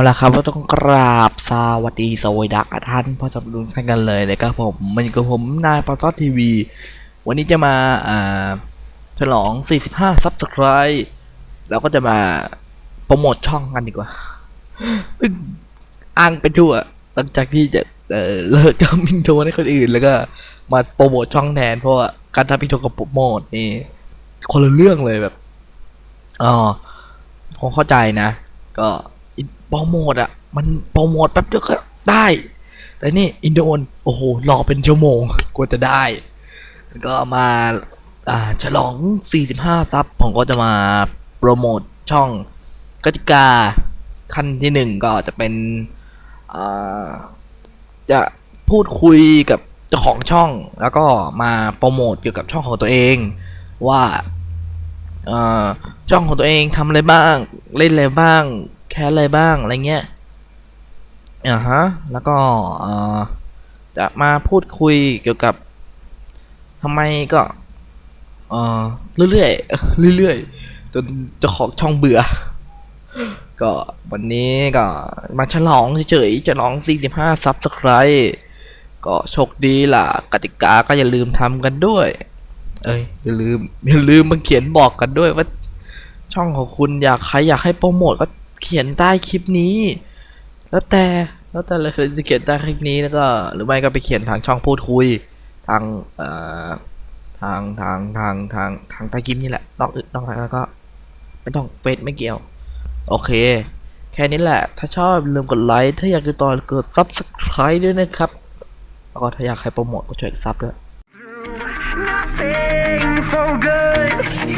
เอาละครับก็ต้องกราบสวัสดีสวัสดีท่านพ่อจับดุลท่านกันเลยนะครับผมมันกับผมนายปอตทีวี วันนี้จะมาอ่าฉลอง 45 ซับสไครต์แล้วก็จะมาโปรโมทช่องกันดีกว่าอ้างไปทั่ว หลังจากที่จะเออเลิกทำอินโทรให้คนอื่น แล้วก็มาโปรโมทช่องแทนเพราะว่าการทำอินโทรกับโปรโมทนี่คนละเรื่องเลยแบบอ๋อผมเข้าใจนะ ก็ โปรโมทอะมันโปรโมทแป๊บเดียวก็ได้ แต่นี่อินโดนโอ้โหรอเป็นชั่วโมงกว่าจะได้ ก็มาอ่าฉลอง 45 ซับผมก็จะมาโปรโมทช่องกติกาขั้นที่หนึ่งก็จะเป็นอ่าจะพูดคุยกับเจ้าของช่อง แล้วก็มาโปรโมทเกี่ยวกับช่องของตัวเอง ว่าช่องของตัวเองทำอะไรบ้าง เล่นอะไรบ้าง แคสอะไรบ้าง อะไรเงี้ยอ่าฮะ แล้วก็เออจะมาพูดคุยเกี่ยวกับทำไมก็เออเรื่อยๆเรื่อยๆจนจ้าขอช่องเบื่อ ก็วันนี้ก็มาฉลองเฉยๆฉลอง 45 ซับสไครต์ก็โชคดีล่ะ กติกาก็อย่าลืมทำกันด้วย เอ้ย อย่าลืม อย่าลืมมาเขียนบอกกันด้วยว่าช่องของคุณอยากใครอยากให้โปรโมทก็ ขียนใต้คลิปนี้ แล้วแต่แล้วแต่เลยจะเขียนใต้คลิปนี้แล้วก็ หรือไม่ก็ไปเขียนทางช่องพูดคุย ทางเอ่อทางทางทางทางทางใต้คลิปนี่แหละนอกอื่นนอกนั้นแล้วก็ไม่ต้องเฟซไม่เกี่ยว โอเค แค่นี้แหละ ถ้าชอบอย่าลืมกดไลค์ถ้าอยากดูต่อเกิดซับสไครต์ด้วยนะครับแล้วก็ถ้าอยากให้โปรโมทก็ช่วยซับด้วย nothing for good.